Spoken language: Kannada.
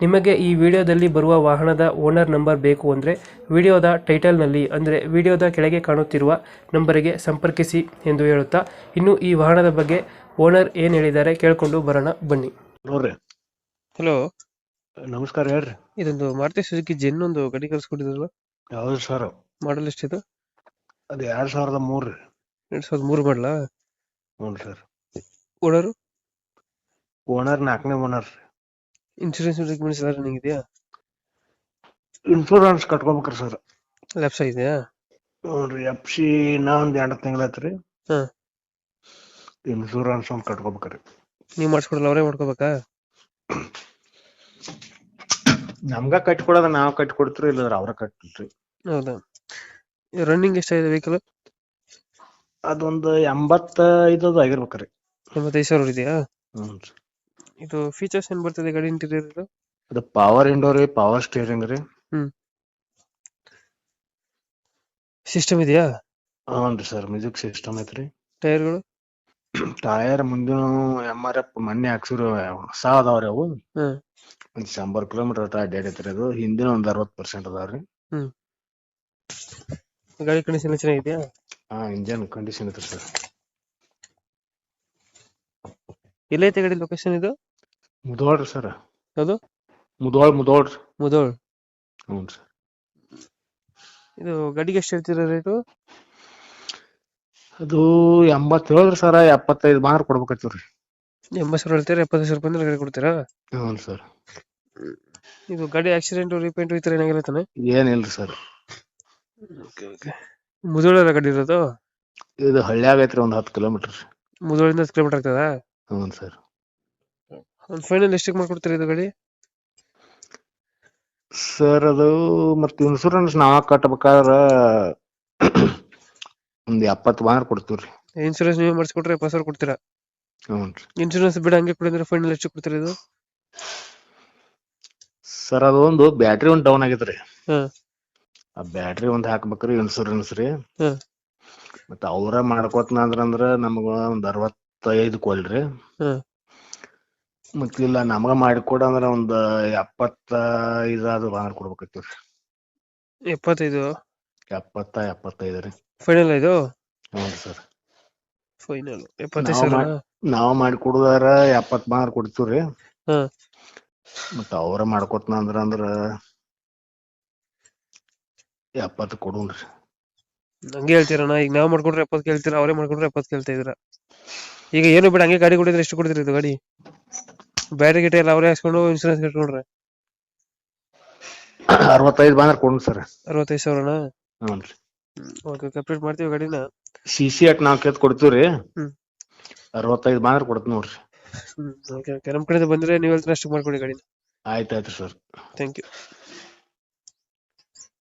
ನಿಮಗೆ ಈ ವಿಡಿಯೋದಲ್ಲಿ ಬರುವ ವಾಹನದ ಓನರ್ ನಂಬರ್ ಬೇಕು ಅಂದರೆ ವಿಡಿಯೋದ ಟೈಟಲ್ನಲ್ಲಿ ಅಂದರೆ ವಿಡಿಯೋದ ಕೆಳಗೆ ಕಾಣುತ್ತಿರುವ ನಂಬರಿಗೆ ಸಂಪರ್ಕಿಸಿ ಎಂದು ಹೇಳುತ್ತಾ ಇನ್ನು ಈ ವಾಹನದ ಬಗ್ಗೆ ಓನರ್ ಏನು ಹೇಳಿದ್ದಾರೆ ಕೇಳಿಕೊಂಡು ಬರೋಣ ಬನ್ನಿ. ನೋಡ್ರಿ ಹಲೋ. ನಮಸ್ಕಾರ ಹೇಳ್ರಿ. ಇದೊಂದು ಮಾರುತಿ ಸುಜುಕಿ ಜೆನ್ ಒಂದು ಗಡಿ ಕಳಿಸ್ಕೊಂಡಿದ್ರಲ್ಲ? ಹೌದು ಸರ್. ಮಾಡಲ್ ಎಷ್ಟಿದೆ? ಅದು ಎರಡ್ ಸಾವಿರದ ಮೂರು ರೀ. ಎರಡ್ ಸಾವಿರದ ಮೂರು ಮಾಡಲಾ? ಹ್ಞೂ ಸರ್. ಓನರು? ಓನರ್ ನಾಲ್ಕನೇ ಓನರ್ ರೀ. ಇನ್ಶೂರೆನ್ಸ್ ಡಾಕ್ಯುಮೆಂಟ್ಸ್ ಎಲ್ಲ ರನ್ನಿಂಗ್ ಇದೆಯಾ ಇನ್ಶೂರೆನ್ಸ್ ಕಟ್ಕೋಬೇಕ್ರಿ ಸರ್ ಲ್ಯಾಪ್ಸ್ ಇದೆಯಾ? ನೋಡ್ರಿ ಎಫ್ ಸಿ ನಾ ಒಂದ್ ಎರಡು ತಿಂಗಳಾಯ್ತು ರೀ ಹಾ. ಇನ್ಶೂರೆನ್ಸ್ ಒಂದು ಕಟ್ಕೋಬೇಕ್ರಿ. ನೀವು ಮಾಡಿಸ್ಕೊಡಲ್ಲ ಅವರೇ ಮಾಡ್ಕೋಬೇಕಾ? ನಮ್ಗ ಕಟ್ಕೊಡೋದ ನಾವ್ ಕಟ್ಕೊಡ್ತೀರಿ ಇಲ್ಲದ್ರ ಅವ್ರ ಕಟ್ಬಿಟ್ರಿ ಹೌದಾ? ರನ್ನಿಂಗ್ ಎಷ್ಟಾಗಿದೆ ವೆಹಿಕಲ್ ಅದೊಂದು ಎಂಬತ್ತೈದು ಆಗಿರ್ಬೇಕ್ರಿ. ಎಂಬತ್ತೈದು ಸಾವಿರ ಇದೆಯಾ? ಹ್ಞೂ ರೀ ಇದು ಫೀಚರ್ಸ್ ಏನ್ ಬರ್ತದೆ ಗಾಡಿ ಇಂಟೀರಿಯರ್ ಇದು ಅದು ಪವರ್ ವಿಂಡೋ ರೀ ಪವರ್ ಸ್ಟೇರಿಂಗ್ ರೀ. ಸಿಸ್ಟಮ್ ಇದೆಯಾ? ಹ್ಞೂ ರೀ ಸರ್ ಮ್ಯೂಸಿಕ್ ಸಿಸ್ಟಮ್ ಐತ್ರಿ. ಟೈರ್ಗಳು ಟೈರ್ ಮುಂದಿನ ಎಂ ಆರ್ ಎಫ್ ಮೊನ್ನೆ ಹಾಕ್ಸಿರೋ ಹೊಸ ಅದಾವ್ರಿ ಅವು. ಹ್ಮ್ ಒಂದ್ ಶಂಬರ್ ಕಿಲೋಮೀಟರ್ ಅಟ ಅಡ್ಡಾಡೈತ್ರಿ ಅದು. ಹಿಂದಿನ ಒಂದ್ ಅರವತ್ ಪರ್ಸೆಂಟ್ ಅದಾವ್ರಿ ಗಾಡಿ ಕಂಡೀಷನ್ ಚೆನ್ನಾಗಿದೆಯಾ? ಹಾ ಇಂಜನ್ ಕಂಡೀಷನ್ ಐತ್ರಿ ಸರ್ ಎಲ್ಲೈತೆ ಗಾಡಿ ಲೊಕೇಶನ್ ಇದು? ಮುದೋಳ್ರಿ ಸರ್. ಅದು ಮುದೋಳ್ ಮುದೋಳ್ ಮುದೋಳ್ ಹ್ಞೂ ಸರ್. ಇದು ಗಾಡಿಗೆ ಎಷ್ಟು ಹೇಳ್ತೀರಾ ರೇಟು ಅದು ಎಂಬತ್ ಹೇಳಿದ್ರಿ ಸರ್ ಎಪ್ಪತ್ತೈದು ಮಾರ್ ಕೊಡ್ಬೇಕತ್ತೀವ್ರಿ ಎಂಬತ್ತು ಸಾವಿರ ಹೇಳ್ತೀರ ಎಪ್ಪತ್ತೈದು ಸಾವಿರ ರೂಪಾಯಿ ಗಾಡಿ ಕೊಡ್ತೀರಾ? ಹ್ಞೂ ಸರ್. ಇದು ಗಾಡಿ ಆಕ್ಸಿಡೆಂಟ್ ರೀಪೇಂಟ್ ಈ ಥರ ಏನಾಗಿಲ್ಲ ತಾನೆ? ಏನಿಲ್ರಿ ಸರ್. Okay okay. ಮುದೋಳ ಗಾಡಿ ಇರೋದು? ಇದು ಹಳ್ಳಿಯಾಗೈತ್ರಿ ಒಂದು ಒಂದ್ ಹತ್ತು ಕಿಲೋಮೀಟರ್ ಮುದೋಳಿಂದ ಹತ್ತು ಕಿಲೋಮೀಟರ್ ಆಗ್ತದಾ? ಹ್ಞೂ ಸರ್. ಒಂದು ಫೈನಲ್ ಎಷ್ಟಕ್ಕೆ ಮಾಡ್ಕೊಡ್ತೀರಿ ಇದು ಗಾಡಿ? ಸರ್ ಅದು ಮತ್ತೆ ಇನ್ಶೂರೆನ್ಸ್ ನಾವ ಕಟ್ಟಬೇಕಾದ್ರ ಒಂದ್ ಎಪ್ಪತ್ತು ಮಾರ್ ಕೊಡ್ತೀವ್ರಿ ಇನ್ಶೂರೆನ್ಸ್ ನೀವು ಮಾಡಿಸ್ಕೊಟ್ರೆ ಎಪ್ಪತ್ತು ಸಾವಿರ ಕೊಡ್ತೀರಾ? ಹ್ಞೂ ರೀ. ಇನ್ಶೂರೆನ್ಸ್ ಬಿಡ ಹಂಗೆ ಕೊಡಿದ್ರೆ ಫೈನಲ್ ಎಷ್ಟು ಕೊಡ್ತೀರಿ ಇದು? ಸರ್ ಅದು ಒಂದು ಬ್ಯಾಟ್ರಿ ಒಂದು ಡೌನ್ ಆಗೈತ್ರಿ ರೀ. ಆ ಬ್ಯಾಟ್ರಿ ಒಂದ್ ಹಾಕ್ಬೇಕ್ರಿ ಇನ್ಶೂರೆನ್ಸ್ ರೀ. ಮತ್ತೆ ಮತ್ತ ಅವ್ರ ಮಾಡ್ಕೋತನ ಅಂದ್ರ ಅಂದ್ರ ನಮಗ ಒಂದ್ ಅರವತ್ತೈದು ಕೊಲ್ರಿ ಹ್ಮ್ ಮತ್ತ ಇಲ್ಲ ನಮಗ ಮಾಡಿಕೊಡ ಅಂದ್ರ ಒಂದ್ ಎಪ್ಪತ್ತೈದು ಅದು ಬಂದ್ರ ಎಪ್ಪತ್ತೈದು? ಎಪ್ಪತ್ತ ಎಪ್ಪತ್ತೈದು ರೀ. ಫೈನಲ್ ಇದು ಹ್ಞೂ ಸರ್. ಫೈನಲ್ ಎಪ್ಪತ್ತೈದು ನಾವು ಸಾವಿರ? ನಾವ್ ಮಾಡಿಕೊಡುದಾರ ಎಪ್ಪತ್ ಮಾರ್ ಕೊಡ್ತೀವ್ರಿ ಮತ್ತ ಅವ್ರ ಮಾಡ್ಕೊತನ ಅಂದ್ರ ಅಂದ್ರ ಎಪ್ಪತ್ತು ಕೊಡುನ್ರಿ ಹಂಗೆ ಹೇಳ್ತೀರಣ್ಣ. ಈಗ ನಾವ್ ಮಾಡ್ಕೊಟ್ರೆ ಎಪ್ಪತ್ತು ಕೇಳ್ತೀರಾ ಅವರೇ ಮಾಡ್ಕೊಟ್ರೆ ಎಪ್ಪತ್ತು ಕೇಳ್ತಾ ಇದ್ದೀರಾ. ಈಗ ಏನು ಬಿಡ ಹಂಗೆ ಗಾಡಿ ಕೊಡಿದ್ರೆ ಎಷ್ಟು ಕೊಡ್ತೀರಿ ಇದು ಗಾಡಿ? ಬ್ಯಾಟ್ರಿ ಗಿಟ್ರಿ ಎಲ್ಲ ಅವರೇ ಹಾಕ್ಸ್ಕೊಂಡು ಇನ್ಸೂರೆನ್ಸ್ ಕಟ್ಕೊಂಡ್ರೆ. ಅರವತ್ತೈದು ಬಂದ್ರೆ ಕೊಡುನ್ ಸರ್. ಅರವತ್ತೈದು ಸಾವಿರನಾ? ಹ್ಞೂ ರೀ. ಓಕೆ ಕಂಪ್ಲೀಟ್ ಮಾಡ್ತೀವಿ ಗಾಡಿನ. ಸಿ ಸಿ ಅಟ್ ನಾವ್ ಕೇಳ್ತ ಕೊಡ್ತೀವ್ರಿ ಹ್ಮ್. ಅರವತ್ತೈದು ಬಂದ್ರ ಕೊಡ್ತೀನಿ ನೋಡ್ರಿ. Okay okay. ನಮ್ಮ ಕಡೆಯಿಂದ ಬಂದ್ರೆ ನೀವು ಹೇಳ್ತೀರ ಅಷ್ಟು ಮಾಡ್ಕೊಡಿ ಗಾಡಿನ. ಆಯ್ತಾಯ್ತು ಸರ್. Thank you